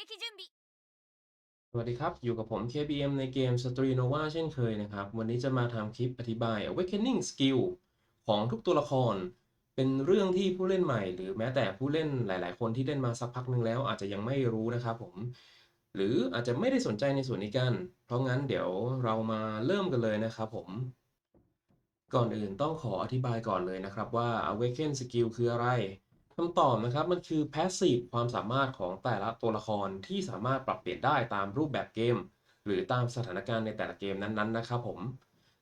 撃准备 สวัสดีครับ อยู่กับผม KBM ในเกม Street Nova เช่นเคยนะครับ วันนี้จะมาทำคลิปอธิบาย Awakening Skill ของทุกตัวละคร เป็นเรื่องที่ผู้เล่นใหม่ หรือแม้แต่ผู้เล่นหลาย ๆ คนที่เล่นมาสักพักหนึ่งแล้ว อาจจะยังไม่รู้นะครับผม หรืออาจจะไม่ได้สนใจในส่วนนี้กัน เพราะงั้นเดี๋ยวเรามาเริ่มกันเลยนะครับผม ก่อนอื่นต้องขออธิบายก่อนเลยนะครับว่า Awaken Skill คืออะไร คำตอบนะครับมันคือ Passive ความสามารถของแต่ละตัวละครที่สามารถปรับเปลี่ยนได้ตามรูปแบบเกม หรือตามสถานการณ์ในแต่ละเกมนั้นๆนะครับผม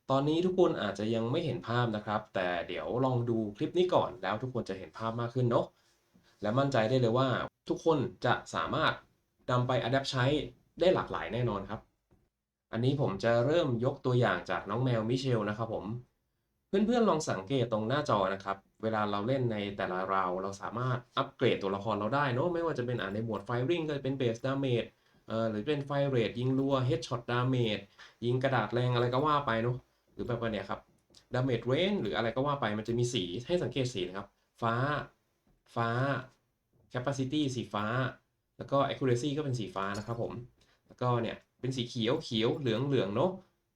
ตอนนี้ทุกคนอาจจะยังไม่เห็นภาพนะครับ แต่เดี๋ยวลองดูคลิปนี้ก่อนแล้วทุกคนจะเห็นภาพมากขึ้นเนาะและมั่นใจได้เลยว่า ทุกคนจะสามารถนำไป adapt ใช้ได้หลากหลายแน่นอนครับ อันนี้ผมจะเริ่มยกตัวอย่างจากน้องแมวมิเชลนะครับผม เพื่อนๆลองสังเกตตรงหน้าจอนะครับ เวลาเราเล่นในแต่ละราวเราสามารถอัปเกรดตัวละครเราได้เนอะไม่ว่าจะเป็นอ่านในหมวด Firing ก็จะเป็น Base Damage เอ่อหรือเป็น Fire Rate ยิงรัว Headshot Damage ยิงกระดาษแรงอะไรก็ว่าไปเนอะหรือแบบว่าเนี่ยครับ Damage Range หรืออะไรก็ว่าไปมันจะมีสีให้สังเกตสีนะครับ ฟ้า ฟ้า Capacity สีฟ้า แล้วก็ Accuracy ก็เป็นสีฟ้านะครับผม แล้วก็เนี่ยเป็นสีเขียวเขียวเหลืองเหลืองเนอะ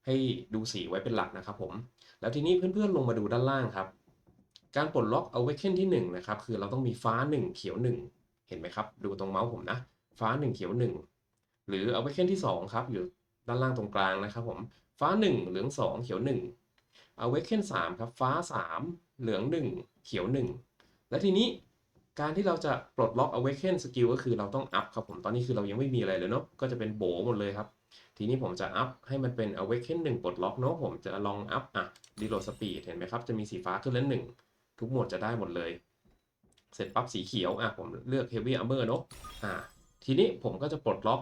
ให้ดูสีไว้เป็นหลักนะครับผม แล้วทีนี้เพื่อนๆลงมาดูด้านล่างครับ การปลดล็อก Awaken ที่1นะครับคือเราต้องมีฟ้า 1 เขียว 1 เห็นไหมครับ ดูตรงเมาส์ผมนะ ฟ้า 1 เขียว 1 หรือ Awaken ที่2ครับอยู่ด้านล่างตรงกลางนะครับผมฟ้า 1 เหลือง 2 เขียว 1 Awaken 3ครับฟ้า 3 เหลือง 1 เขียว 1 และทีนี้การที่เราจะปลดล็อก Awaken Skill ก็คือเราต้องอัพครับผมตอนนี้คือเรายังไม่มีอะไรเลยเนาะก็จะเป็นโบหมดเลยครับ ทีนี้ผมจะอัพให้มันเป็น Awaken 1 ปลดล็อกเนาะผมจะลองอัพอะ Reload Speed เห็นไหมครับ จะมีสีฟ้าขึ้นแล้วหนึ่ง ทุกหมวดจะได้หมดเลย เสร็จปั๊บสีเขียวอะผมเลือก Heavy Armor เนาะอ่าทีนี้ผมก็จะปลดล็อก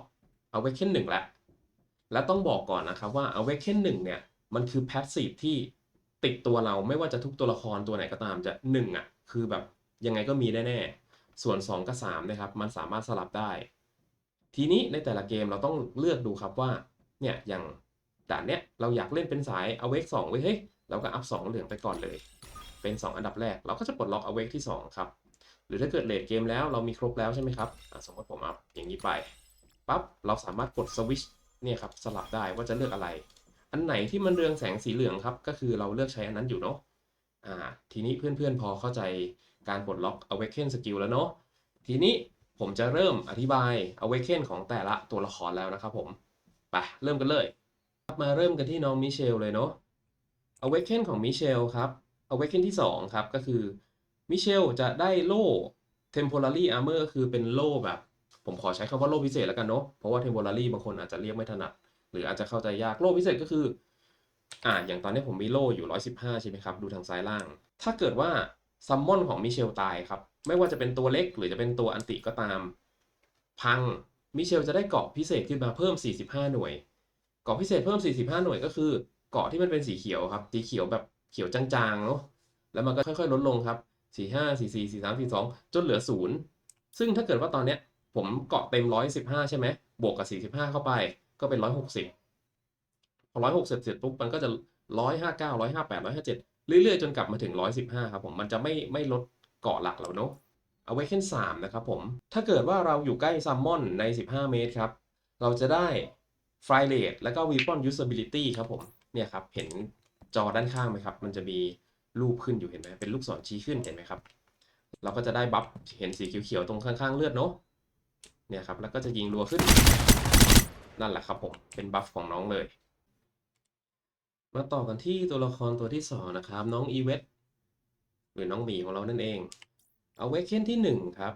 Awaken 1แล้วและต้องบอกก่อนนะครับว่า Awaken 1เนี่ยมันคือ Passive ที่ติดตัวเราไม่ว่าจะทุกตัวละครตัวไหนก็ตามจะ1อะคือแบบยังไงก็มีแน่ๆส่วน 2 กับ3นะครับมันสามารถสลับได้ ทีนี้ในแต่ละเกมเราต้องเลือกดูครับว่าเนี่ยอย่างด่านเนี้ยเราอยากเล่นเป็นสาย awake 2ไว้เฮ้ยเราก็อัพ2เหลืองไปก่อนเลย เป็น 2 อันดับแรก เราก็จะปลดล็อก awake ที่ 2 ครับ หรือถ้าเกิดเลดเกมแล้วเรามีครบแล้วใช่ไหมครับสมมติผมอัพอย่างนี้ไปปั๊บเราสามารถกดสวิชเนี่ยครับสลับได้ว่าจะเลือกอะไร อันไหนที่มันเรืองแสงสีเหลืองครับ ก็คือเราเลือกใช้อันนั้นอยู่เนาะอ่าทีนี้เพื่อนๆพอเข้าใจการปลดล็อก awaken skill แล้วเนาะทีนี้ผมจะเริ่มอธิบาย awaken ของแต่ละตัวละครแล้วนะครับผมไปเริ่มกันเลย มาเริ่มกันที่น้องมิเชลเลยเนาะ Awaken ของมิเชลครับ Awaken ที่ 2 ครับ ก็คือมิเชลจะได้โล่ Temporary Armor ก็คือเป็นโล่แบบ ผมขอใช้คำว่าโล่พิเศษแล้วกันเนาะเพราะว่า Temporary บางคนอาจจะเรียกไม่ถนัด หรืออาจจะเข้าใจยากโล่พิเศษก็คืออ่าอย่างตอนนี้ผมมีโล่อยู่ 115 ใช่ไหมครับ ดูทางซ้ายล่าง ถ้าเกิดว่าซัมมอนของมิเชลตายครับ ไม่ว่าจะเป็นตัวเล็กหรือจะเป็นตัวอันติก็ตาม พังมิเชลจะได้เกาะพิเศษขึ้นมาเพิ่ม 45 หน่วย เกาะพิเศษเพิ่ม 45 หน่วยก็คือ เกาะที่มันเป็นสีเขียวครับ สีเขียวแบบ เขียวจางๆเนาะแล้วมันก็ค่อยๆลดลงครับ 45 44 43 42 จนเหลือ 0 ซึ่งถ้าเกิดว่าตอนเนี้ยผมเกาะเต็ม 115 ใช่ไหมบวกกับ 45 เข้าไปก็เป็น 160 พอ 160 เสร็จปุ๊บมันก็จะ 159 158 157 เรื่อยๆ จนกลับมาถึง 115 ครับผมมันจะไม่ไม่ลดเกาะหลักแล้วเนาะ Awaken 3นะครับผม ถ้าเกิดว่าเราอยู่ใกล้ซัมมอนใน 15 เมตรครับ เราจะได้ f r y rate แล้วก็ weapon usability ครับผม เนี่ยครับ เห็น จอด้านข้างไหมครับ มันจะมีรูปขึ้นอยู่เห็นไหมเป็นลูกศรชี้ขึ้นเห็นไหมครับ เราก็จะได้บัฟเห็นสีเขียวๆตรงข้างๆเลือดเนาะเนี่ยครับแล้วก็จะยิงรัวขึ้น นั่นแหละครับผมเป็นบัฟของน้องเลย มาต่อกันที่ตัวละครตัวที่สองนะครับ น้องอีเวตหรือน้องหมีของเรานั่นเอง Awaken ที่หนึ่งครับ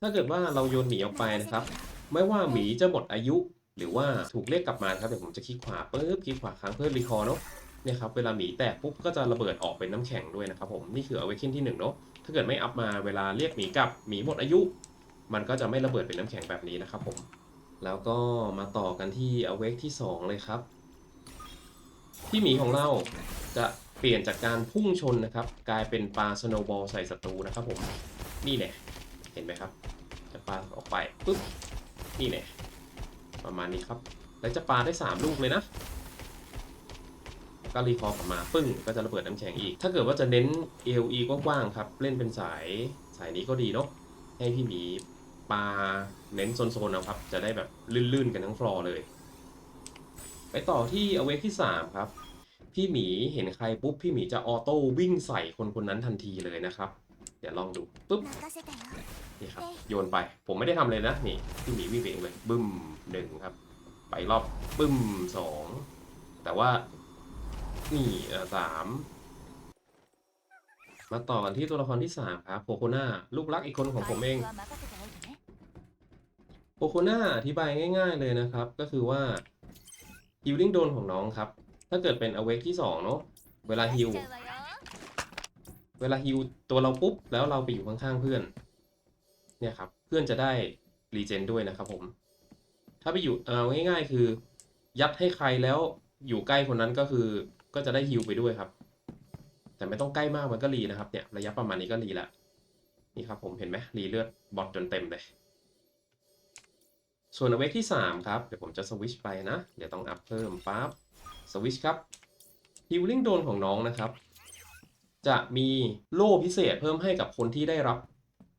ถ้าเกิดว่าเราโยนหมีออกไปนะครับ ไม่ว่าหมีจะหมดอายุ หรือว่าถูกเรียกกลับมาครับเดี๋ยวผมจะคลิกขวาปุ๊บคลิกขวาค้างเพื่อรีคอร์เนาะ เนี่ยครับเวลาหมีแตกปุ๊บก็จะระเบิดออกเป็นน้ำแข็งด้วยนะครับผมนี่คือ Awaken ที่หนึ่งเนาะถ้าเกิดไม่อัพมาเวลาเรียกหมีกลับหมีหมดอายุ มันก็จะไม่ระเบิดเป็นน้ำแข็งแบบนี้นะครับผมแล้วก็มาต่อกันที่ Awake ที่สองเลยครับ ที่หมีของเราจะเปลี่ยนจากการพุ่งชนนะครับ กลายเป็นปลาสโนว์บอลใส่ศัตรูนะครับผมนี่แน่เห็นไหมครับ จะปลาออกไปปุ๊บนี่แน่ประมาณนี้ครับ แล้วจะปลาได้ 3 ลูกเลยนะ ก็รีคอร์กลัมาปึ้งก็จะระเบิดน้ำแข็งอีก ถ้าเกิดว่าจะเน้น AOE กว้างๆครับ เล่นเป็นสายสายนี้ก็ดีเนาะให้พี่หมีปลาเน้นโซนๆนะครับ จะได้แบบลื่นๆกันทั้งฟลอร์เลย ไปต่อที่เอเวกที่ 3 ครับ พี่หมีเห็นใครปุ๊บ พี่หมีจะออโต้วิ่งใส่คนคนนั้นทันทีเลยนะครับ เดี๋ยวลองดูปุ๊บนี่ครับโยนไปผมไม่ได้ทำเลยนะนี่พี่หมีวิ่งเองเลยบึ้มหนึ่งครับ ไปรอบบึ้มสองแต่ว่า นี่อ่าสามมาต่อกันที่ตัวละครที่สามครับโคโคนาลูกรักอีกคนของผมเองโคโคนาอธิบายง่าย ๆเลยนะครับ ก็คือว่าฮิลลิ่งโดนของน้องครับ ถ้าเกิดเป็นอเวกที่สองเนาะเวลาฮิลเวลาฮิลตัวเราปุ๊บ แล้วเราไปอยู่ข้างๆเพื่อน เนี่ยครับ เพื่อนจะได้รีเจนด้วยนะครับผม ถ้าไปอยู่เอาง่าย ๆ คือ ยัดให้ใครแล้วอยู่ใกล้คนนั้นก็คือ ก็จะได้ฮิวไปด้วยครับ แต่ไม่ต้องใกล้มากมันก็รีนะครับเนี่ยระยะประมาณนี้ก็รีละนี่ครับผมเห็นไหมรีเลือดบอทจนเต็มเลย ส่วนเวกที่ 3 ครับเดี๋ยวผมจะสวิชไปนะ เดี๋ยวต้องอัพเพิ่มปั๊บสวิชครับฮิลลิ่งโดนของน้องนะครับ จะมีโล่พิเศษเพิ่มให้กับคนที่ได้รับ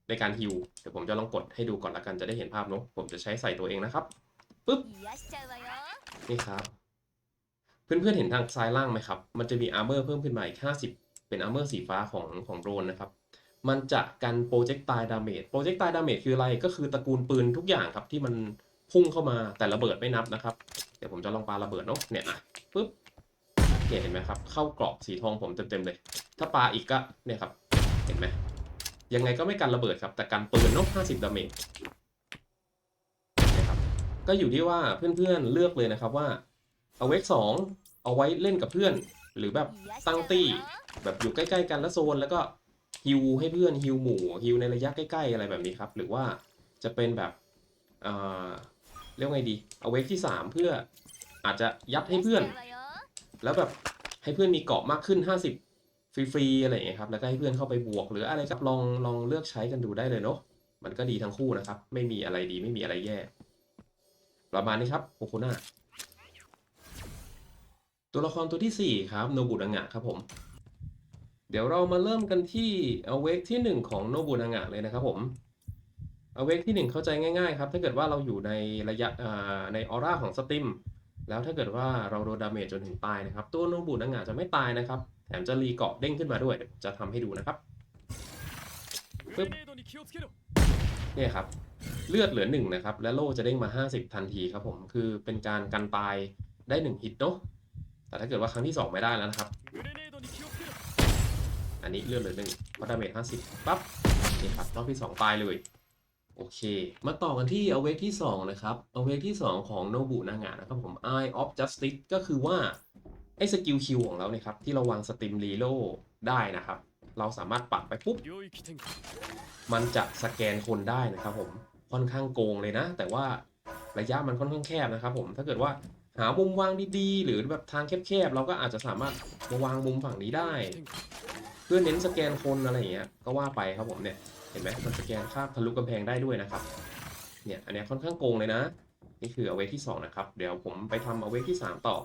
ในการฮิวเดี๋ยวผมจะลองกดให้ดูก่อนละกันจะได้เห็นภาพเนาะผมจะใช้ใส่ตัวเองนะครับปึ๊บนี่ครับ เพื่อนๆเห็นทางซ้ายล่างไหมครับ มันจะมีอาร์เมอร์เพิ่มขึ้นมาอีก 50 เป็นอาร์เมอร์สีฟ้าของของโดรนนะครับ มันจะกันโปรเจกต์ตายดาเมจ โปรเจกต์ตายดาเมจคืออะไร ก็คือตระกูลปืนทุกอย่างครับที่มันพุ่งเข้ามาแต่ระเบิดไม่นับนะครับ เดี๋ยวผมจะลองปาระเบิดเนาะ เนี่ยอะปึ๊บเนี่ยเห็นไหมครับ เข้ากรอบสีทองผมเต็มๆเลย ถ้าปาอีกก็เนี่ยครับ เห็นไหมยังไงก็ไม่กันระเบิดครับ แต่กันปืนเนาะ50 ดาเมจนะครับ ก็อยู่ที่ว่าเพื่อนๆเลือกเลยนะครับว่า เอาเวกสองเอาไว้เล่นกับเพื่อน หรือแบบตั้งตี้ แบบอยู่ใกล้ๆกันแล้วโซนแล้วก็ฮิวให้เพื่อนฮิวหมู่ฮิวในระยะใกล้ๆอะไรแบบนี้ครับ หรือว่าจะเป็นแบบเอ่อเรียกไงดีเอาเวกที่ 3 เพื่ออาจจะยัดให้เพื่อน แล้วแบบให้เพื่อนมีเกาะมากขึ้น 50 ฟรีๆอะไรอย่างเงี้ยครับแล้วก็ให้เพื่อนเข้าไปบวก หรืออะไรครับลองลองเลือกใช้กันดูได้เลยเนาะมันก็ดีทั้งคู่นะครับ ไม่มีอะไรดีไม่มีอะไรแย่ ประมาณนี้ครับโอโคน่า ตัวละครตัวที่ 4 ครับโนบุนังะครับผม เดี๋ยวเรามาเริ่มกันที่อเวกที่ 1 ของโนบุนังะเลยนะครับผมอเวกที่ 1 เข้าใจง่ายๆครับถ้าเกิดว่าเราอยู่ในระยะในออร่าของสติมแล้วถ้าเกิดว่าเราโดนดาเมจจนถึงตายนะครับ ตัวโนบุนังะจะไม่ตายนะครับ แถมจะรีเกาะเด้งขึ้นมาด้วยจะทำให้ดูนะครับปึ๊บเนี่ยครับ เลือดเหลือ1นะครับและโล่จะเด้งมา 50 ทันทีครับผมคือเป็นการกันตายได้ 1 ฮิตเนาะ แต่ถ้าเกิดว่าครั้งที่ 2 ไม่ได้แล้วนะครับ อันนี้เลื่อนเลยหนึ่งวัตเตอร์เมทห้าสิบปั๊บนี่ครับรอบที่ 2 ตายเลย โอเค มาต่อกันที่เอาเวกที่ 2 นะครับเอาเวกที่ 2 ของโนบุนางะนะครับผม Eye of Justice ก็คือว่า ไอ้สกิลคิวของเราเนี่ยครับ ที่เราวางสติมรีโลได้นะครับ เราสามารถปักไปปุ๊บ มันจะสแกนคนได้นะครับผม ค่อนข้างโกงเลยนะ แต่ว่าระยะมันค่อนข้างแคบนะครับผมถ้าเกิดว่า หามุมวางดีๆ หรือแบบทางแคบๆ เราก็อาจจะสามารถมาวางมุมฝั่งนี้ได้ เพื่อเน้นสแกนคนอะไรอย่างเงี้ยก็ว่าไปครับผมเนี่ยเห็นไหมมันสแกนข้ามทะลุกำแพงได้ด้วยนะครับเนี่ยอันนี้ค่อนข้างโกงเลยนะ นี่คือเอาเวกที่ 2 นะครับ เดี๋ยวผมไปทำเอาเวกที่ 3 ต่อ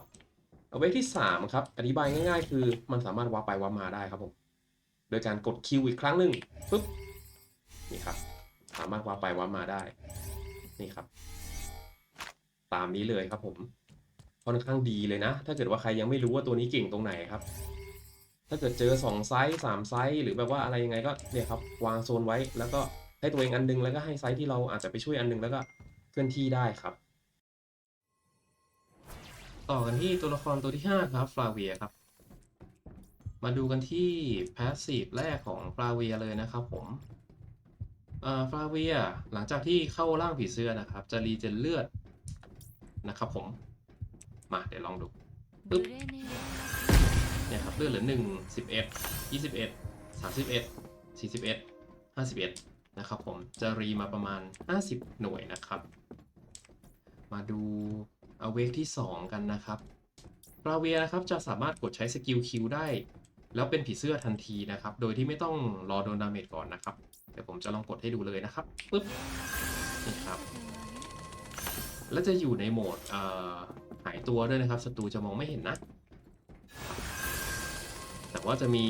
เอาเวกที่ 3 ครับ อธิบายง่ายๆ คือมันสามารถวาไปวามาได้ครับผมโดยการกดคิวอีกครั้งหนึ่งปุ๊บนี่ครับ สามารถวาไปวามาได้ นี่ครับ ตามนี้เลยครับผม ค่อนข้างดีเลยนะ ถ้าเกิดว่าใครยังไม่รู้ว่าตัวนี้เก่งตรงไหนครับ ถ้าเกิดเจอสองไซส์สามไซส์หรือแบบว่าอะไรยังไงก็เนี่ยครับวางโซนไว้ แล้วก็ให้ตัวเองอันนึงแล้วก็ให้ไซส์ที่เราอาจจะไปช่วยอันนึงแล้วก็เคลื่อนที่ได้ครับ ต่อกันที่ตัวละครตัวที่ 5 ครับฟลาเวียครับ มาดูกันที่พาสซีฟแรกของฟลาเวียเลยนะครับผมฟลาเวียหลังจากที่เข้าร่างผีเสื้อนะครับ จะรีเจนเลือดนะครับผม มาเดี๋ยวลองดูปึ๊บเนี่ยครับเลือดเหลือหนึ่งสิบเอ็ดยี่สิบเอ็ดสามสิบเอ็ดสี่สิบเอ็ดห้าสิบเอ็ดนะครับผมจะรีมาประมาณ 50 หน่วยนะครับ มาดูอเวกที่ 2 กันนะครับปราเวียนะครับจะสามารถกดใช้สกิลคิวได้ แล้วเป็นผีเสื้อทันทีนะครับ โดยที่ไม่ต้องรอโดนดาเมจก่อนนะครับ เดี๋ยวผมจะลองกดให้ดูเลยนะครับปึ๊บนี่ครับ แล้วจะอยู่ในโหมดเอ่อ หายตัวด้วยนะครับศัตรูจะมองไม่เห็นนะ แต่ว่าจะมี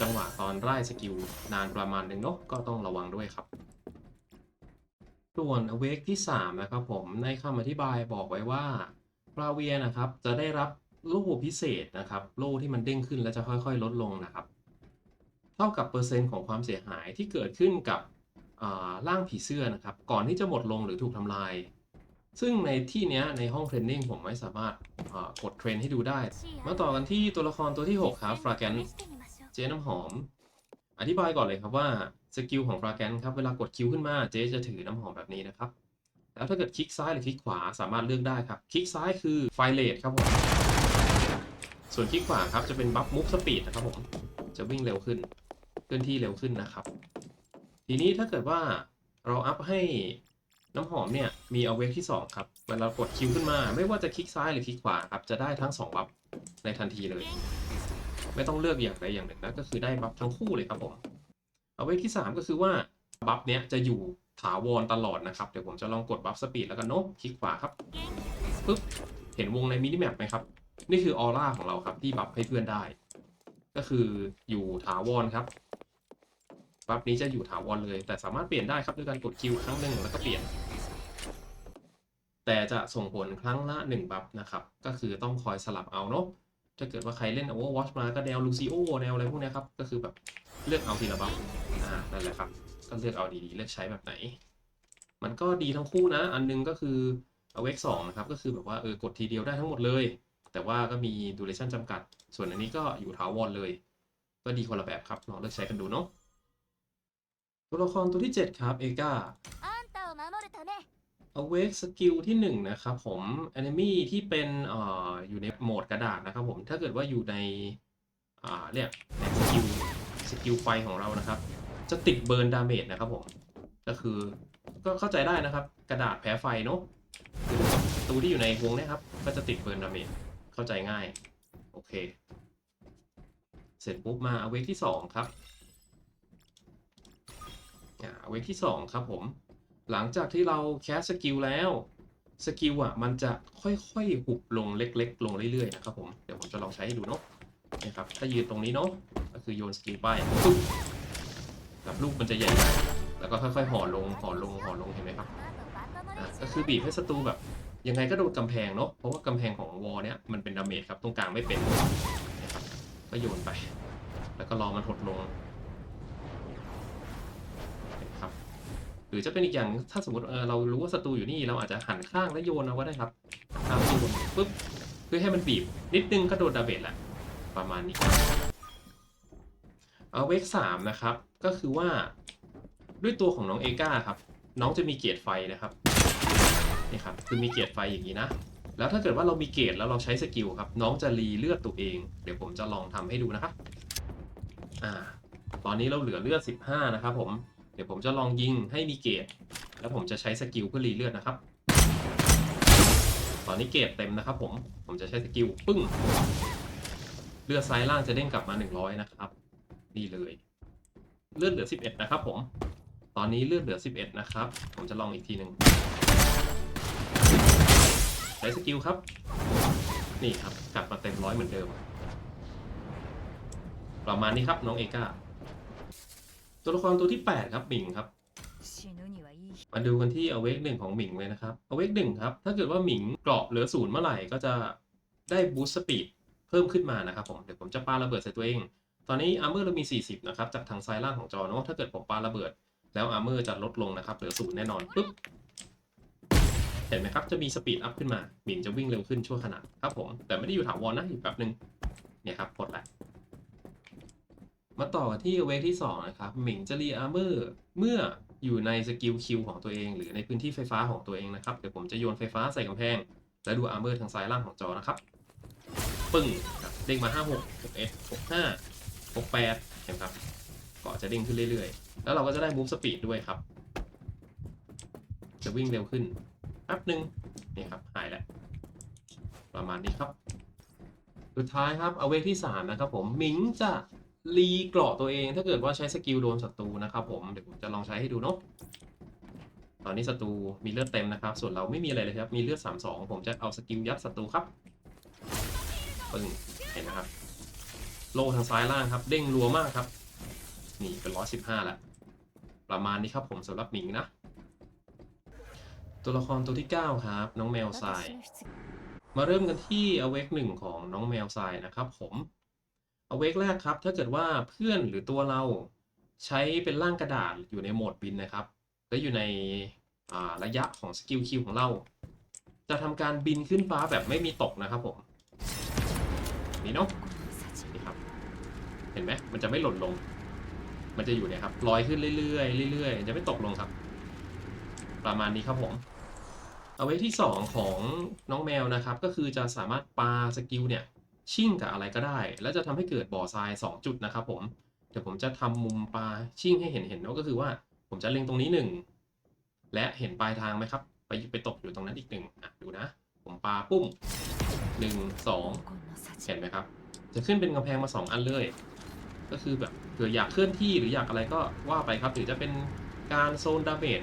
จังหวะตอนไล่สกิลนานประมาณหนึ่งเนาะก็ต้องระวังด้วยครับส่วน Awake ที่ 3 นะครับผมในคำอธิบายบอกไว้ว่าฟลาเวียนะครับ จะได้รับโล่พิเศษนะครับ โล่ที่มันเด้งขึ้นแล้วจะค่อยๆ ลดลงนะครับ เท่ากับเปอร์เซ็นต์ของความเสียหายที่เกิดขึ้นกับร่างผีเสื้อนะครับ ก่อนที่จะหมดลงหรือถูกทำลาย ซึ่งในที่เนี้ยในห้องเทรนนิ่งผมไม่สามารถอ่ากดเทรนให้ดูได้ มาต่อกันที่ตัวละครตัวที่ 6 ครับฟราแกนเจ๊น้ำหอม อธิบายก่อนเลยครับว่าสกิลของฟราแกนครับเวลากดคิวขึ้นมาเจ๊จะถือน้ำหอมแบบนี้นะครับ แล้วถ้าเกิดคลิกซ้ายหรือคลิกขวาสามารถเลือกได้ครับ คลิกซ้ายคือไฟเลทครับผม ส่วนคลิกขวาครับจะเป็นบัฟมูฟสปีดนะครับผม จะวิ่งเร็วขึ้น เคลื่อนที่เร็วขึ้นนะครับ ทีนี้ถ้าเกิดว่าเราอัพให้ น้ำหอมเนี่ยมีเอาเวกที่ 2 ครับ เวลากดคิวขึ้นมา ไม่ว่าจะคลิกซ้ายหรือคลิกขวาครับ จะได้ทั้ง 2 บัฟในทันทีเลย ไม่ต้องเลือกอย่างใดอย่างหนึ่งนะก็คือได้บัฟทั้งคู่เลยครับผม เอาไว้ที่ 3 ก็คือว่าบัฟเนี้ยจะอยู่ถาวรตลอดนะครับ เดี๋ยวผมจะลองกดบัฟสปีดแล้วกันเนาะคลิกขวาครับปึ๊บเห็นวงในมินิแมปไหมครับ นี่คือออร่าของเราครับที่บัฟให้เพื่อนได้ ก็คืออยู่ถาวรครับ บัฟนี้จะอยู่ถาวรเลย แต่สามารถเปลี่ยนได้ครับด้วยการกดคิวครั้งหนึ่งแล้วก็เปลี่ยน แต่จะส่งผลครั้งละ 1 บัฟนะครับ ก็คือต้องคอยสลับเอาเนาะถ้าเกิดว่าใครเล่น Overwatch มาก็แนวลูซิโอแนวอะไรพวกนี้ครับ ก็คือแบบเลือกเอาทีละบัฟอ่านั่นแหละครับ ก็เลือกเอาดีๆ เลือกใช้แบบไหน มันก็ดีทั้งคู่นะ อันนึงก็คือเอาเวกสองนะครับ ก็คือแบบว่าเออกดทีเดียวได้ทั้งหมดเลย แต่ว่าก็มีดูเรชั่นจำกัด ส่วนอันนี้ก็อยู่ถาวรเลย ก็ดีคนละแบบครับลองเลือกใช้กันดูเนาะ ตัวละครตัวที่ 7 ครับ เอกาเอาเวกสกิลที่ 1 นะครับผมแอนิมี่ที่เป็นออยู่ในโหมดกระดาษนะครับผม ถ้าเกิดว่าอยู่ในเนี่ยสกิลสกิลไฟของเรานะครับ จะติดเบิร์นดาเมจนะครับผม ก็คือก็เข้าใจได้นะครับ กระดาษแพ้ไฟเนาะตัวที่อยู่ในวงนี้ครับ ก็จะติดเบิร์นดาเมจเข้าใจง่าย โอเค เสร็จปุ๊บมาเอาเวกที่ 2 ครับ อ่า Awake ที่ 2 ครับผม หลังจากที่เราแคสสกิลแล้วสกิลอะมันจะค่อยๆหุบลงเล็ก ๆ ลงเรื่อยๆนะครับผมเดี๋ยวผมจะลองใช้ให้ดูเนาะนะครับถ้ายืนตรงนี้เนาะก็คือโยนสกิลไปปุ๊บกับลูกมันจะใหญ่ แล้วก็ค่อยๆห่อลงห่อลงห่อลงเห็นไหมครับอะก็คือบีบให้ศัตรูแบบยังไงก็โดนกำแพงเนาะเพราะว่ากำแพงของวอลเนี้ยมันเป็นดาเมจครับตรงกลางไม่เป็นนะครับก็โยนไป แล้วก็รอมันหดลง หรือจะเป็นอีกอย่างถ้าสมมติเออเรารู้ว่าศัตรูอยู่นี่เราอาจจะหันข้างแล้วโยนเอาก็ได้ครับข้างโยนปุ๊บเพื่อให้มันบีบ นิดนึงก็โดนดาเมจแหละประมาณนี้เอาเวกสามนะครับ ก็คือว่าด้วยตัวของน้องเอก้าครับ น้องจะมีเกียรไฟนะครับนี่ครับคือมีเกียรไฟอย่างนี้นะ แล้วถ้าเกิดว่าเรามีเกรแล้วเราใช้สกิลครับ น้องจะรีเลือดตัวเอง เดี๋ยวผมจะลองทำให้ดูนะครับอ่า ตอนนี้เราเหลือเลือด 15 นะครับผม ดี๋ยวผมจะลองยิงให้มีเกรดแล้วผมจะใช้สกิลเพื่อรีเลือดนะครับ ตอนนี้เกรดเต็มนะครับผม ผมจะใช้สกิลปึ้ง เลือดซ้ายล่างจะเด้งกลับมา 100 นะครับ นี่เลย เลือดเหลือ 11 นะครับผม ตอนนี้เลือดเหลือ 11 นะครับ ผมจะลองอีกทีหนึ่งใช้สกิลครับ นี่ครับ กลับมาเต็มร้อยเหมือนเดิม ประมาณนี้ครับน้องเอกา ตัวละครตัวที่ 8 ครับหมิงครับ มาดูกันที่อเวกหนึ่งของหมิงเลยนะครับอเวกหนึ่งครับ ถ้าเกิดว่าหมิงเกราะเหลือศูนย์เมื่อไหร่ก็จะได้บูสต์สปีดเพิ่มขึ้นมานะครับผม เดี๋ยวผมจะปาระเบิดใส่ตัวเอง ตอนนี้อาร์เมอร์เรามี 40 นะครับ จากทางซ้ายล่างของจอเนาะถ้าเกิดผมปาระเบิด แล้วอาร์เมอร์จะลดลงนะครับเหลือศูนย์แน่นอนปึ๊บเห็นไหมครับ จะมีสปีดอัพขึ้นมาหมิงจะวิ่งเร็วขึ้นชั่วขณะครับผมแต่ไม่ได้อยู่ถาวรนะอยู่แป๊บนึงเนี่ยครับกดแหละ มาต่อกันที่เวกที่ 2 นะครับหมิงจะรีอาร์เมอร์เมื่ออยู่ในสกิลคิวของตัวเอง หรือในพื้นที่ไฟฟ้าของตัวเองนะครับ เดี๋ยวผมจะโยนไฟฟ้าใส่กำแพง แล้วดูอาร์เมอร์ทางซ้ายล่างของจอนะครับ ปึ้งครับเด้งมา 56 61 65 68 เห็นครับเกาะจะเด้งขึ้นเรื่อยๆ แล้วเราก็จะได้มูฟสปีดด้วยครับ จะวิ่งเร็วขึ้นแป๊บหนึ่งนี่ครับหายแล้ว ประมาณนี้ครับ สุดท้ายครับเอาเวกที่ 3 นะครับผมหมิงจะ รีเกราะตัวเองถ้าเกิดว่าใช้สกิลโดนศัตรูนะครับผมเดี๋ยวผมจะลองใช้ให้ดูเนาะตอนนี้ศัตรูมีเลือดเต็มนะครับ ส่วนเราไม่มีอะไรเลยครับ มีเลือด 3 2 ผมจะเอาสกิลยัดศัตรูครับปึ้งเห็นนะครับ โลทางซ้ายล่างครับ เด้งรัวมากครับ นี่เป็นร้อยสิบห้าละประมาณนี้ครับผมสำหรับหมิงนะ ตัวละครตัวที่ 9 ครับ น้องแมวทราย มาเริ่มกันที่อเวกหนึ่งของน้องแมวทรายนะครับผม เวกแรกครับ ถ้าเกิดว่าเพื่อนหรือตัวเราใช้เป็นร่างกระดาษอยู่ในโหมดบินนะครับ และอยู่ในระยะของสกิลคิวของเรา จะทำการบินขึ้นฟ้าแบบไม่มีตกนะครับผม นี่เนาะนี่ครับ เห็นไหมมันจะไม่หล่นลง มันจะอยู่เนี่ยครับลอยขึ้นเรื่อยๆเรื่อยๆจะไม่ตกลงครับ ประมาณนี้ครับผมเอาไว้ที่ 2 ของน้องแมวนะครับ ก็คือจะสามารถปาสกิลเนี่ย ชิ่งกับอะไรก็ได้ แล้วจะทำให้เกิดบ่อทราย 2 จุดนะครับผมเดี๋ยวผมจะทำมุมปลาชิ่งให้เห็นเห็นเนาะก็คือว่า ผมจะเล็งตรงนี้ 1 และเห็นปลายทางไหมครับ ไปไปตกอยู่ตรงนั้นอีกหนึ่งอะดูนะ ผมปลาปุ้ม 1 2 เห็นไหมครับ จะขึ้นเป็นกำแพงมา 2 อันเลย ก็คือแบบเผื่ออยากเคลื่อนที่หรืออยากอะไรก็ว่าไปครับหรือจะเป็นการโซนดาเมจ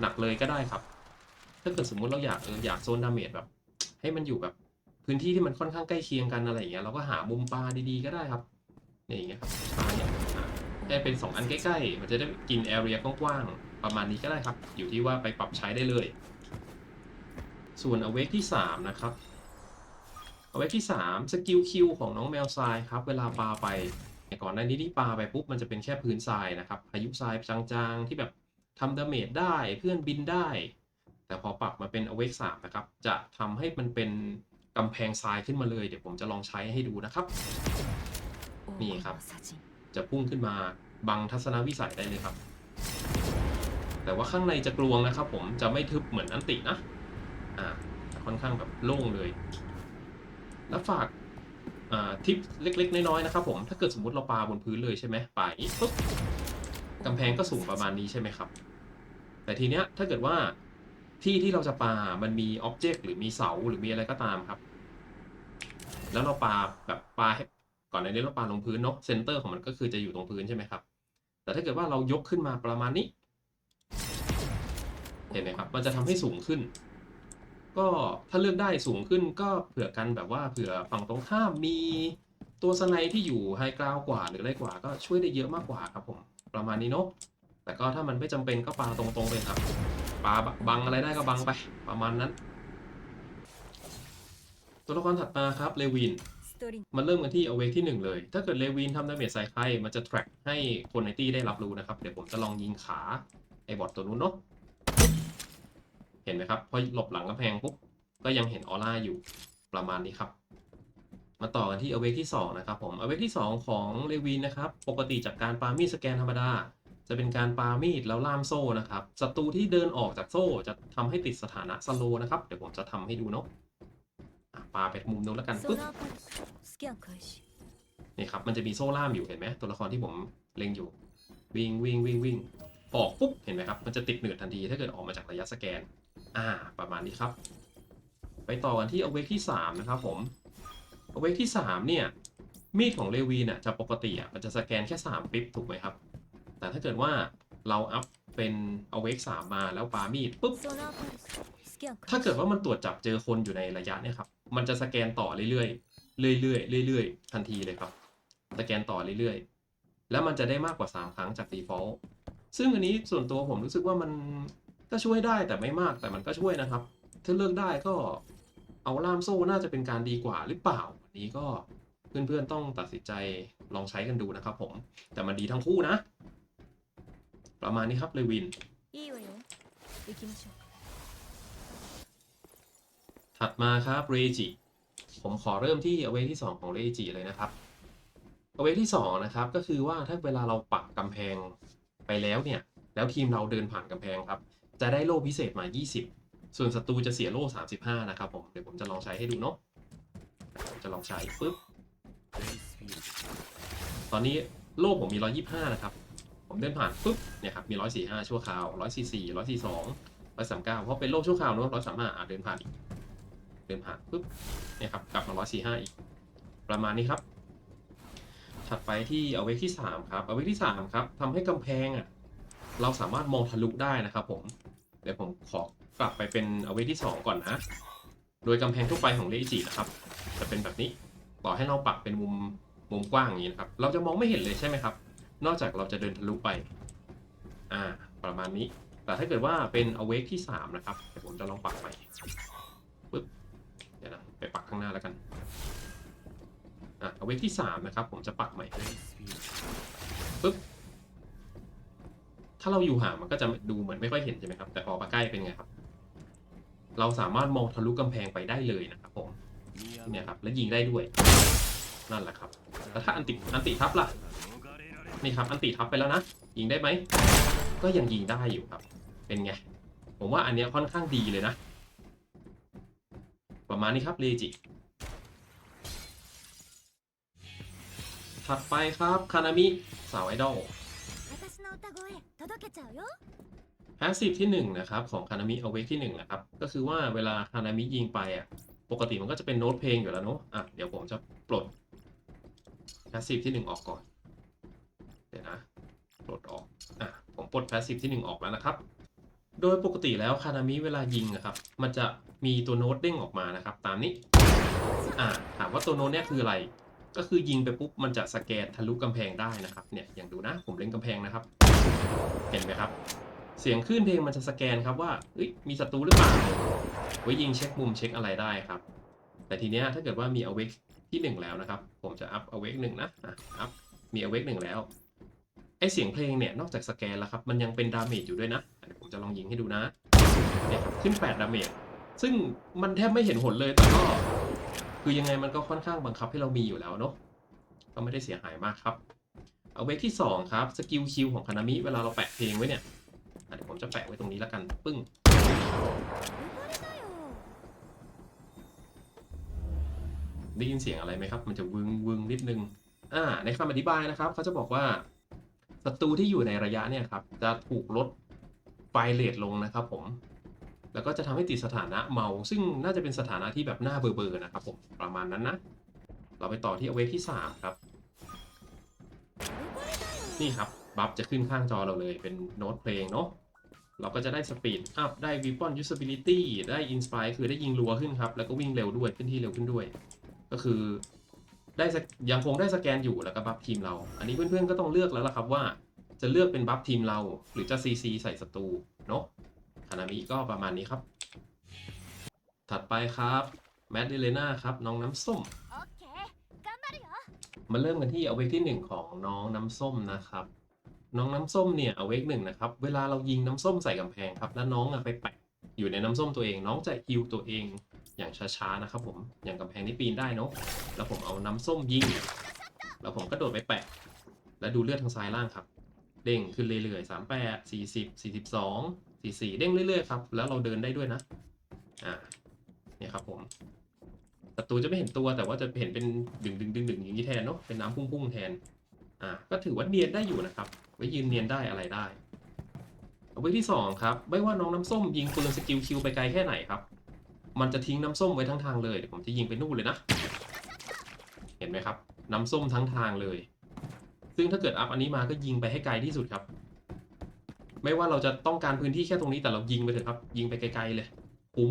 หนักๆเลยก็ได้ครับ ถ้าเกิดสมมุติเราอยากเอออยากโซนดาเมจแบบ ให้มันอยู่แบบ นที่ที่มันค่อนข้างใกล้เคียงกันอะไรอย่างเงี้ยเราก็หามุมปลาดีๆก็ได้ครับนี่อย่างเงี้ยครับปลาเนี่ยให้เป็นสองอันใกล้ๆ มันจะได้กินแอเรียกว้างๆ ประมาณนี้ก็ได้ครับ อยู่ที่ว่าไปปรับใช้ได้เลย ส่วนอเวกที่สามนะครับเอาไว้ที่ 3 สกิลคิวของน้องแมวทรายครับ เวลาปลาไปก่อนหน้านี้ที่ปลาไปปุ๊บมันจะเป็นแค่พื้นทรายนะครับพายุทรายจางๆ ที่แบบทำดาเมจได้เพื่อนบินได้ แต่พอปรับมาเป็น Awake 3นะครับ จะทำให้มันเป็น กำแพงทรายขึ้นมาเลย เดี๋ยวผมจะลองใช้ให้ดูนะครับ นี่ครับ จะพุ่งขึ้นมาบังทัศนวิสัยได้เลยครับ แต่ว่าข้างในจะกลวงนะครับ ผมจะไม่ทึบเหมือนอันตินะ อ่าค่อนข้างแบบโล่งเลย แล้วฝากทิปเล็ก ๆ น้อยๆนะครับ ผมถ้าเกิดสมมติเราปาบนพื้นเลยใช่ไหมปาอีกปุ๊บกำแพงก็สูงประมาณนี้ใช่ไหมครับ แต่ทีเนี้ยถ้าเกิดว่าที่ที่เราจะปา มันมีอ็อบเจกต์หรือมีเสาหรือมีอะไรก็ตามครับ แล้วเราปาแบบปาให้ก่อนในนี้เราปาลงพื้นเนาะเซนเตอร์ของมันก็คือจะอยู่ตรงพื้นใช่ไหมครับ แต่ถ้าเกิดว่าเรายกขึ้นมาประมาณนี้ เห็นไหมครับ มันจะทำให้สูงขึ้น ก็ถ้าเลือกได้สูงขึ้นก็เผื่อกันแบบว่าเผื่อฝั่งตรงข้ามมีตัวสไนด์ที่อยู่ไฮกราวกว่าหรืออะไรกว่า ก็ช่วยได้เยอะมากกว่าครับผมประมาณนี้เนาะแต่ก็ถ้ามันไม่จำเป็นก็ปาตรงๆไปครับปาบังอะไรได้ก็บังไป ประมาณนั้น ตัวละครถัดมาครับเลวินมันเริ่มกันที่เอาเวกที่ 1 เลย ถ้าเกิดเลวินทำดาเมจใส่ใคร มันจะแทร็กให้คนในตี้ได้รับรู้นะครับ เดี๋ยวผมจะลองยิงขาไอ้บอทตัวนู้นเนาะ เห็นไหมครับ พอหลบหลังกระแพงปุ๊บ ก็ยังเห็นออร่าอยู่ประมาณนี้ครับ มาต่อกันที่เอาเวกที่ 2 นะครับผมเอาเวกที่ 2 ของเลวินนะครับ ปกติจากการปามีสแกนธรรมดา จะเป็นการปามีดแล้วล่ามโซ่นะครับ ศัตรูที่เดินออกจากโซ่จะทำให้ติดสถานะสโลนะครับ เดี๋ยวผมจะทำให้ดูเนาะ อ่ปาไปมุมนู้นแล้วกันปุ๊บนี่ครับมันจะมีโซ่ล่ามอยู่เห็นไหมตัวละครที่ผมเล็งอยู่ วิ่งวิ่งวิ่งวิ่งออกปุ๊บเห็นไหมครับมันจะติดหนือทันทีถ้าเกิดออกมาจากระยะสแกน อ่า ประมาณนี้ครับ ไปต่อกันที่อเวกที่ 3 นะครับผมอเวกที่ 3 เนี่ย มีดของเลวีน่ะจะปกติอะมันจะสแกนแค่ 3 ปิ๊บถูกไหมครับ แต่ถ้าเกิดว่าเราอัพเป็นอเวกสามมาแล้วปามีดปุ๊บถ้าเกิดว่ามันตรวจจับเจอคนอยู่ในระยะเนี่ยครับ มันจะสแกนต่อเรื่อยๆเรื่อยๆเรื่อยๆ ทันทีเลยครับ สแกนต่อเรื่อยๆ แล้วมันจะได้มากกว่า 3 ครั้งจาก default ซึ่งอันนี้ส่วนตัวผมรู้สึกว่ามันก็ช่วยได้แต่ไม่มากแต่มันก็ช่วยนะครับ ถ้าเลือกได้ก็เอาล่ามโซ่น่าจะเป็นการดีกว่าหรือเปล่าอันนี้ก็เพื่อนๆต้องตัดสินใจลองใช้กันดูนะครับผม แต่มันดีทั้งคู่นะ ประมาณนี้ครับเลวิน ถัดมาครับเรจิผมขอเริ่มที่อเวที่ 2 ของเรจิเลยนะครับอเวที่ 2 นะครับ ก็คือว่าถ้าเวลาเราปักกำแพงไปแล้วเนี่ย แล้วทีมเราเดินผ่านกำแพงครับ จะได้โล่พิเศษมา 20 ส่วนศัตรูจะเสียโล่ 35 นะครับผมเดี๋ยวผมจะลองใช้ให้ดูเนาะจะลองใช้ปุ๊บตอนนี้โล่ผมมี 125 นะครับ ผมเดินผ่านปุ๊บเนี่ยครับมี 145 ชั่วคราว 144 142 139 เพราะเป็นโล่ชั่วคราวเนอะ135อะเดินผ่านอีก เดินผ่านปุ๊บเนี่ยครับกลับมา 145 อีก ประมาณนี้ครับ ถัดไปที่เอาไว้ที่ 3 ครับเอาไว้ที่ 3 ครับทำให้กำแพงอะเราสามารถมองทะลุได้นะครับผม เดี๋ยวผมขอกลับไปเป็นเอาไว้ที่ 2 ก่อนนะ โดยกำแพงทั่วไปของเลจินะครับ จะเป็นแบบนี้ต่อให้เราปักเป็นมุมมุมกว้างอย่างนี้นะครับ เราจะมองไม่เห็นเลยใช่ไหมครับ นอกจากเราจะเดินทะลุไป อ่า ประมาณนี้ แต่ถ้าเกิดว่าเป็น awake ที่ 3 นะครับเดี๋ยวผมจะลองปักใหม่ปึ๊บเดี๋ยวนะ ไปปักข้างหน้าแล้วกันอะ awake ที่ 3 นะครับ ผมจะปักใหม่ปึ๊บถ้าเราอยู่ห่างมันก็จะดูเหมือนไม่ค่อยเห็นใช่ไหมครับ แต่พอมาใกล้เป็นไงครับ เราสามารถมองทะลุกำแพงไปได้เลยนะครับผมเนี่ยครับ และยิงได้ด้วย นั่นแหละครับแล้วถ้าอันติอันติทับล่ะนี่ครับ อันติทับไปแล้วนะยิงได้ไหมก็ยังยิงได้อยู่ครับ เป็นไงผมว่าอันเนี้ยค่อนข้างดีเลยนะ มาณนี้ครับเลจิถัดไปครับคานามิสาวไอดอลพาสซีฟที่1นะครับของคานามิเอาไว้ที่1นะครับก็คือว่าเวลาคานามิยิงไปอะปกติมันก็จะเป็นโน้ตเพลงอยู่แล้วเนาะอะเดี๋ยวผมจะปลดพาสซีฟที่ 1 ออกก่อน เดี๋ยวนะ ปลดออกอะผมปลดพาสซีฟที่ 1 ออกแล้วนะครับ โดยปกติแล้วคานามิเวลายิงนะครับ มันจะมีตัวโน้ตเด้งออกมานะครับ ตามนี้ อะถามว่าตัวโน้ตเนี่ยคืออะไร ก็คือยิงไปปุ๊บมันจะสแกนทะลุกำแพงได้นะครับ เนี่ย อย่างดูนะ ผมเล่นกำแพงนะครับ เห็นไหมครับ เสียงคลื่นเพลงมันจะสแกนครับว่าเอ้ยมีศัตรูหรือเปล่า ไว้ยิงเช็คมุมเช็คอะไรได้ครับ แต่ทีเนี้ยถ้าเกิดว่ามี awake ที่หนึ่งแล้วนะครับ ผมจะอัพ awake หนึ่งนะ อะ อัพ มี awake หนึ่งแล้ว ไอเสียงเพลงเนี่ยนอกจากสแกนแล้วครับ มันยังเป็นดาเมจอยู่ด้วยนะเดี๋ยวผมจะลองยิงให้ดูนะเนี่ยครับขึ้น 8 ดาเมจซึ่งมันแทบไม่เห็นผลเลยแต่ก็คือยังไงมันก็ค่อนข้างบังคับให้เรามีอยู่แล้วเนาะก็ไม่ได้เสียหายมากครับ awake ที่สองครับสกิลคิวของคานามิเวลาเราแปะเพลงไว้เนี่ยเดี๋ยวผมจะแปะไว้ตรงนี้แล้วกัน ปึ้งได้ยินเสียงอะไรไหมครับ มันจะวึงวึงนิดนึง อ่า ในคำอธิบายนะครับ เขาจะบอกว่า ศัตรูที่อยู่ในระยะเนี่ยครับจะถูกลดไฟเรทลงนะครับผม แล้วก็จะทำให้ติดสถานะเมา ซึ่งน่าจะเป็นสถานะที่แบบหน้าเบอร์เบอร์นะครับผมประมาณนั้นนะ เราไปต่อที่เอาเวที่ 3 ครับ นี่ครับ บัฟจะขึ้นข้างจอเราเลยเป็นโน้ตเพลงเนาะเราก็จะได้สปีดอัพได้ weapon usability ได้ inspire คือได้ยิงรัวขึ้นครับ แล้วก็วิ่งเร็วด้วยขึ้นที่เร็วขึ้นด้วย ก็คือ ได้ยังคงได้สแกนอยู่แล้วก็บัฟทีมเรา อันนี้เพื่อนๆก็ต้องเลือกแล้วล่ะครับว่า จะเลือกเป็นบัฟทีมเรา หรือจะซีซีใส่ศัตรูเนาะคานามิก็ประมาณนี้ครับ ถัดไปครับแมดเดเลนาครับน้องน้ำส้มมาเริ่มกันที่เอาเวกที่ 1 ของน้องน้ำส้มนะครับ น้องน้ำส้มเนี่ยเอาเวกหนึ่งนะครับ เวลาเรายิงน้ำส้มใส่กำแพงครับ แล้วน้องอะไปแปะอยู่ในน้ำส้มตัวเอง น้องจะฮิวตัวเอง อย่างช้าๆนะครับผมอย่างกำแพงที่ปีนได้เนาะแล้วผมเอาน้ำส้มยิง แล้วผมก็โดดไปแปะ แล้วดูเลือดทางซ้ายล่างครับ เด้งขึ้นเรื่อยๆสามแปดสี่สิบสี่สิบสองสี่สี่เด้งเรื่อยๆครับ แล้วเราเดินได้ด้วยนะ อ่า เนี่ยครับผมศัตรูจะไม่เห็นตัวแต่ว่าจะเห็นเป็นดึงดึงดึงดึงอย่างนี้แทนเนาะเป็นน้ำพุ่งพุ่งๆแทน อ่า ก็ถือว่าเนียนได้อยู่นะครับ ไว้ยืนเนียนได้อะไรได้เอาไว้ที่สองครับ ไม่ว่าน้องน้ำส้มยิงปืนสกิลคิวไปไกลแค่ไหนครับ มันจะทิ้งน้ำส้มไว้ทั้งทางเลยเดี๋ยวผมจะยิงไปนู่นเลยนะ เห็นไหมครับ น้ำส้มทั้งทางเลย ซึ่งถ้าเกิดอัพอันนี้มาก็ยิงไปให้ไกลที่สุดครับ ไม่ว่าเราจะต้องการพื้นที่แค่ตรงนี้แต่เรายิงไปเถอะครับ ยิงไปไกลๆเลยคุ้ม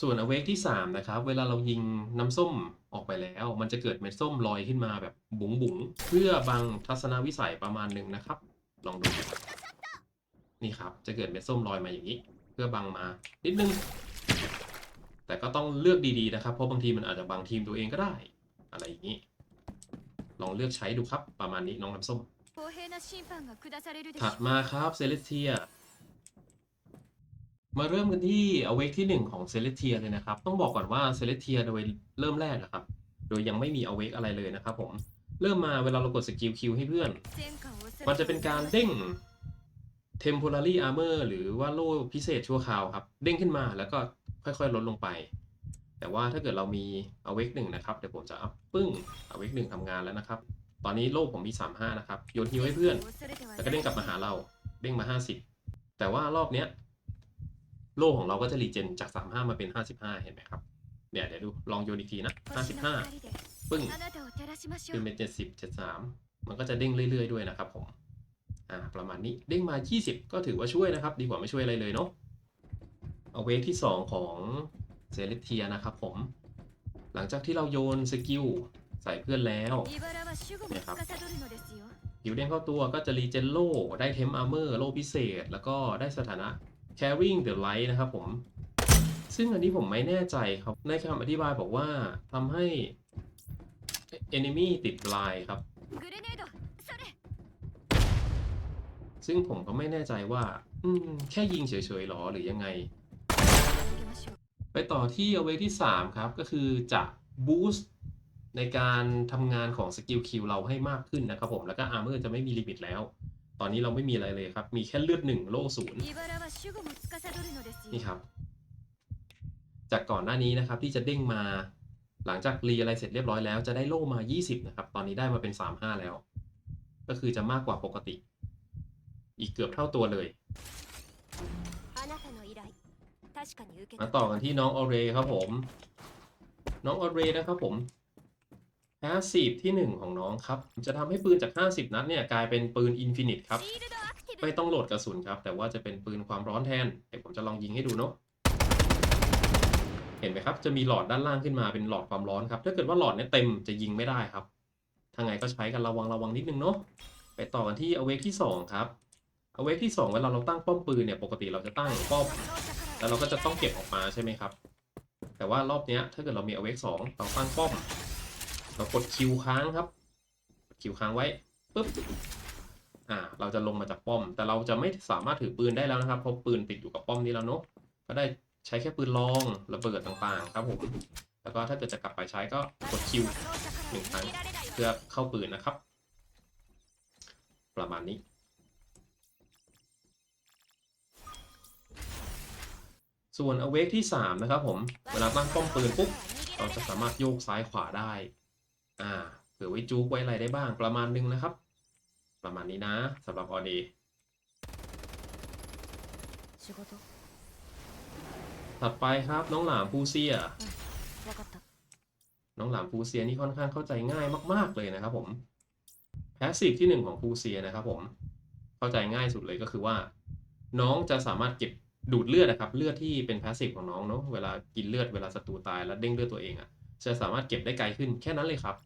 ส่วน awake ที่ 3 นะครับ เวลาเรายิงน้ำส้มออกไปแล้ว มันจะเกิดเม็ดส้มลอยขึ้นมาแบบบุ๋งบุ๋งๆเพื่อบังทัศนวิสัยประมาณหนึ่งนะครับ ลองดูนี่ครับ จะเกิดเม็ดส้มลอยมาอย่างนี้ เพื่อบังมานิดนึง แต่ก็ต้องเลือกดีๆนะครับ เพราะบางทีมันอาจจะบางทีมตัวเองก็ได้ อะไรอย่างนี้ ลองเลือกใช้ดูครับ ประมาณนี้น้องน้ำส้ม ถัดมาครับเซเลสเทีย มาเริ่มกันที่อเวกที่ 1 ของเซเลสเทียเลยนะครับ ต้องบอกก่อนว่าเซเลสเทียโดยเริ่มแรกนะครับ โดยยังไม่มีอเวกอะไรเลยนะครับผม เริ่มมาเวลาเรากดสกิลคิวให้เพื่อน มันจะเป็นการเด้ง temporary armor หรือว่าโล่พิเศษชั่วคราวครับ เด้งขึ้นมาแล้วก็ค่อยๆ ลดลงไป แต่ว่าถ้าเกิดเรามี awake หนึ่งนะครับ เดี๋ยวผมจะอัพปึ้ง awake หนึ่งทำงานแล้วนะครับ ตอนนี้โล่ผมมี 35 นะครับ โยนฮิวให้เพื่อน แล้วก็เด้งกลับมาหาเรา เด้งมา 50 แต่ว่ารอบเนี้ยโล่ของเราก็จะรีเจนจาก 35 มาเป็น 55 เห็นไหมครับ เนี่ยเดี๋ยวดู ลองโยนอีกทีนะ 55 ปึ้ง ขึ้นเป็น 70 73 มันก็จะเด้งเรื่อยๆ ด้วยนะครับผม ประมาณนี้เด้งมา 20 ก็ถือว่าช่วยนะครับ ดีกว่าไม่ช่วยอะไรเลยเนาะเอาเวกที่ 2 ของเซเลเทียนะครับผม หลังจากที่เราโยนสกิลใส่เพื่อนแล้วนะครับผิวเด้งเข้าตัวก็จะรีเจนโลได้เทมอาร์เมอร์โลพิเศษ แล้วก็ได้สถานะ carrying the light นะครับผม ซึ่งอันนี้ผมไม่แน่ใจครับ ในคำอธิบายบอกว่าทำให้เ enemy ติดลายครับ ซึ่งผมก็ไม่แน่ใจว่า อืม แค่ยิงเฉยๆหรอหรือยังไง ไปต่อที่เอาไว้ที่ 3 ครับ ก็คือจะบูสต์ในการทำงานของสกิลคิวเราให้มากขึ้นนะครับผมแล้วก็อาร์เมอร์จะไม่มีลิมิตแล้ว ตอนนี้เราไม่มีอะไรเลยครับ มีแค่เลือดหนึ่งโล่ศูนย์นี่ครับ จากก่อนหน้านี้นะครับที่จะเด้งมาหลังจากรีอะไรเสร็จเรียบร้อยแล้วจะได้โล่มา 20 นะครับ ตอนนี้ได้มาเป็น 35 แล้ว ก็คือจะมากกว่าปกติ อีกเกือบเท่าตัวเลยมาต่อกันที่น้องออเรครับผม น้องออเรนะครับผมพาสิบที่หนึ่งของน้องครับ จะทำให้ปืนจาก 50 นัดเนี่ยกลายเป็นปืนอินฟินิตครับ ไม่ต้องโหลดกระสุนครับ แต่ว่าจะเป็นปืนความร้อนแทน เดี๋ยวผมจะลองยิงให้ดูเนาะ เห็นไหมครับ จะมีหลอดด้านล่างขึ้นมาเป็นหลอดความร้อนครับ ถ้าเกิดว่าหลอดเนี่ยเต็มจะยิงไม่ได้ครับทางไงก็ใช้กันระวังระวังนิดนึงเนาะ ไปต่อกันที่อเวกที่ 2 ครับ อเวกที่2เวลาเราตั้งป้อมปืนเนี่ยปกติเราจะตั้งป้อมแล้วเราก็จะต้องเก็บออกมาใช่ไหมครับ แต่ว่ารอบนี้ถ้าเกิดเรามี awake 2เราตั้งป้อม เรากดคิวค้างครับคิวค้างไว้ปุ๊บอ่าเราจะลงมาจากป้อม แต่เราจะไม่สามารถถือปืนได้แล้วนะครับเพราะปืนติดอยู่กับป้อมนี้แล้วเนาะก็ได้ใช้แค่ปืนลองระเบิดต่างๆ ครับผมแล้วก็ถ้าเกิดจะกลับไปใช้ก็กดคิวหนึ่งครั้งเพื่อเข้าปืนนะครับ ประมาณนี้ ส่วนอเวกที่ 3 นะครับผม เวลาตั้งป้อมปืนปุ๊บ เราจะสามารถโยกซ้ายขวาได้ อ่า เผื่อไว้จุกไว้อะไรได้บ้างประมาณนึงนะครับ ประมาณนี้นะสำหรับออดีถัดไปครับน้องหลามผู้เซีย น้องหลามผู้เซียนี่ค่อนข้างเข้าใจง่ายมาก ๆเลยนะครับผมแพสซีฟที่ 1 ของผู้เซียนะครับผม เข้าใจง่ายสุดเลยก็คือว่า น้องจะสามารถเก็บ ดูดเลือดนะครับ เลือดที่เป็นพาสซีฟของน้องเนาะเวลากินเลือดเวลาศัตรูตายแล้วเด้งเลือดตัวเองอะ่ะจะสามารถเก็บได้ไกลขึ้นแค่นั้นเลยครับ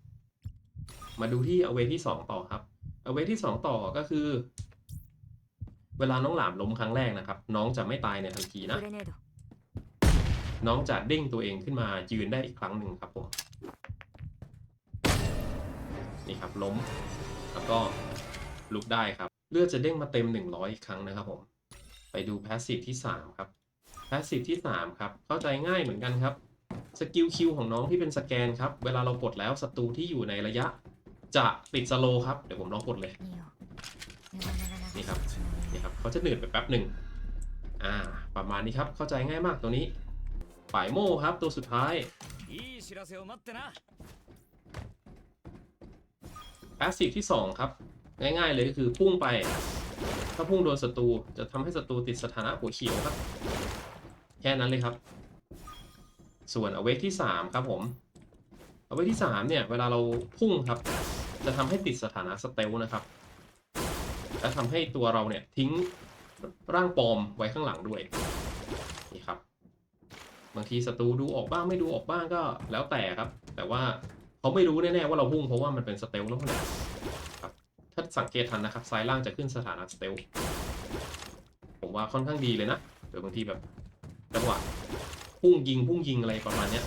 มาดูที่เอเวที่ 2 ต่อครับเอเวที่ 2 ต่อก็คือ เวลาน้องหลามล้มครั้งแรกนะครับ น้องจะไม่ตายในทันทีนะ น้องจะเด้งตัวเองขึ้นมายืนได้อีกครั้งหนึ่งครับผมนี่ครับล้ม แล้วก็ลุกได้ครับ เลือดจะเด้งมาเต็ม 100 อีกครั้งนะครับผม ไปดูพาสซีฟที่ 3 ครับพาสซีฟที่ 3 ครับ เข้าใจง่ายเหมือนกันครับสกิลคิวของน้องที่เป็นสแกนครับ เวลาเรากดแล้วศัตรูที่อยู่ในระยะ จะปิดสโลครับ เดี๋ยวผมลองกดเลย นี่ครับ นี่ครับเขาจะหนืดไปแป๊บหนึ่งอ่า ประมาณนี้ครับ เข้าใจง่ายมากตัวนี้ ฝ่ายโม่ครับตัวสุดท้ายแพสซีฟที่ 2 ครับ ง่ายๆเลยก็คือพุ่งไป ถ้าพุ่งโดนศัตรูจะทำให้ศัตรูติดสถานะหัวเขียวครับ แค่นั้นเลยครับ ส่วนอเวกที่ 3 ครับผมอเวกที่ 3 เนี่ย เวลาเราพุ่งครับ จะทำให้ติดสถานะสเตลนะครับ และทำให้ตัวเราเนี่ยทิ้งร่างปลอมไว้ข้างหลังด้วยนี่ครับบางทีศัตรูดูออกบ้างไม่ดูออกบ้างก็แล้วแต่ครับ แต่ว่าเขาไม่รู้แน่ๆว่าเราพุ่งเพราะว่ามันเป็นสเตลแล้วเนี่ย ถ้าสังเกตทันนะครับซ้ายล่างจะขึ้นสถานะสเตลผมว่าค่อนข้างดีเลยนะเดี๋ยวบางทีแบบจังหวะพุ่งยิงพุ่งยิงอะไรประมาณเนี้ย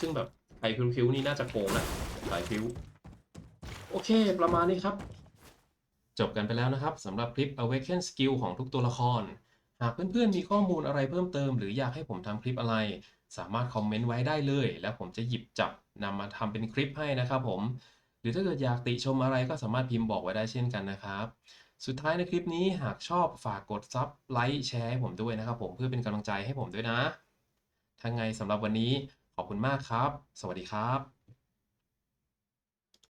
ซึ่งแบบไทยพิวๆนี่น่าจะโกงนะสายพิวโอเค ประมาณนี้ครับ จบกันไปแล้วนะครับสำหรับคลิป Awaken Skill ของทุกตัวละคร หากเพื่อนๆมีข้อมูลอะไรเพิ่มเติม หรืออยากให้ผมทำคลิปอะไร สามารถคอมเมนต์ไว้ได้เลย แล้วผมจะหยิบจับนำมาทำเป็นคลิปให้นะครับผม หรือถ้าเกิดอยากติชมอะไรก็สามารถพิมพ์บอกไว้ได้เช่นกันนะครับ สุดท้ายในคลิปนี้หากชอบฝากกดซับไลค์แชร์ให้ผมด้วยนะครับ ผมเพื่อเป็นกำลังใจให้ผมด้วยนะทั้างไงสำหรับวันนี้ขอบคุณมากครับ สวัสดีครับ